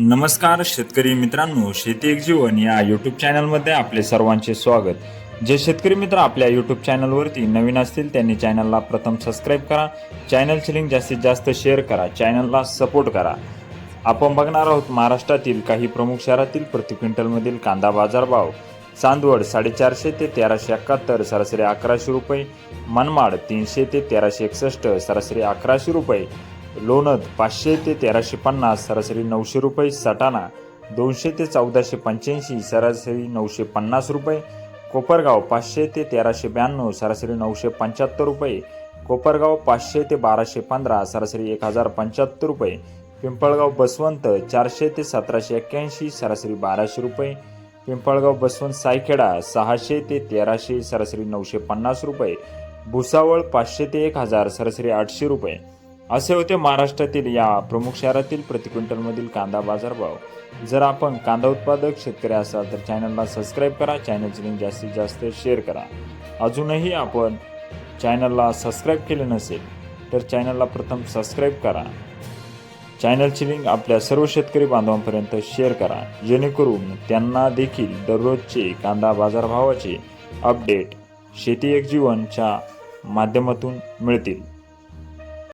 नमस्कार शेतकरी मित्रांनो शेती एक जीवन या यूट्यूब चॅनलमध्ये आपले सर्वांचे स्वागत. जे शेतकरी मित्र आपल्या यूट्यूब चॅनलवरती नवीन असतील त्यांनी चॅनलला प्रथम सबस्क्राईब करा. चॅनलची लिंक जास्तीत जास्त शेअर करा. चॅनलला सपोर्ट करा. आपण बघणार आहोत महाराष्ट्रातील काही प्रमुख शहरातील प्रति क्विंटलमधील कांदा बाजारभाव चांदवड साडेचारशे ते तेराशे एकाहत्तर सरासरी अकराशे रुपये. मनमाड तीनशे ते तेराशे एकसष्ट सरासरी अकराशे रुपये. लोणद पाचशे ते तेराशे पन्नास सरासरी नऊशे रुपये. सटाणा दोनशे ते चौदाशे पंच्याऐंशी सरासरी नऊशे पन्नास रुपये. कोपरगाव पाचशे ते तेराशे ब्याण्णव सरासरी नऊशे पंच्याहत्तर रुपये. कोपरगाव पाचशे ते बाराशे पंधरा सरासरी एक हजार पंच्याहत्तर रुपये. पिंपळगाव बसवंत चारशे ते सतराशे एक्क्याऐंशी सरासरी बाराशे रुपये. पिंपळगाव बसवंत सायखेडा सहाशे ते तेराशे सरासरी नऊशे पन्नास रुपये. भुसावळ पाचशे ते एक हजार सरासरी आठशे रुपये. असे होते महाराष्ट्रातील या प्रमुख शहरातील प्रति क्विंटलमधील कांदा बाजारभाव. जर आपण कांदा उत्पादक शेतकरी असाल तर चॅनलला सबस्क्राईब करा चॅनलची लिंक जास्तीत जास्त शेअर करा. अजूनही आपण चॅनलला सबस्क्राईब केले नसेल तर चॅनलला प्रथम सबस्क्राईब करा. चॅनलची लिंक आपल्या सर्व शेतकरी बांधवांपर्यंत शेअर करा. जेणेकरून त्यांना देखील दररोजचे कांदा बाजारभावाचे अपडेट शेती एक जीवनच्या माध्यमातून मिळतील.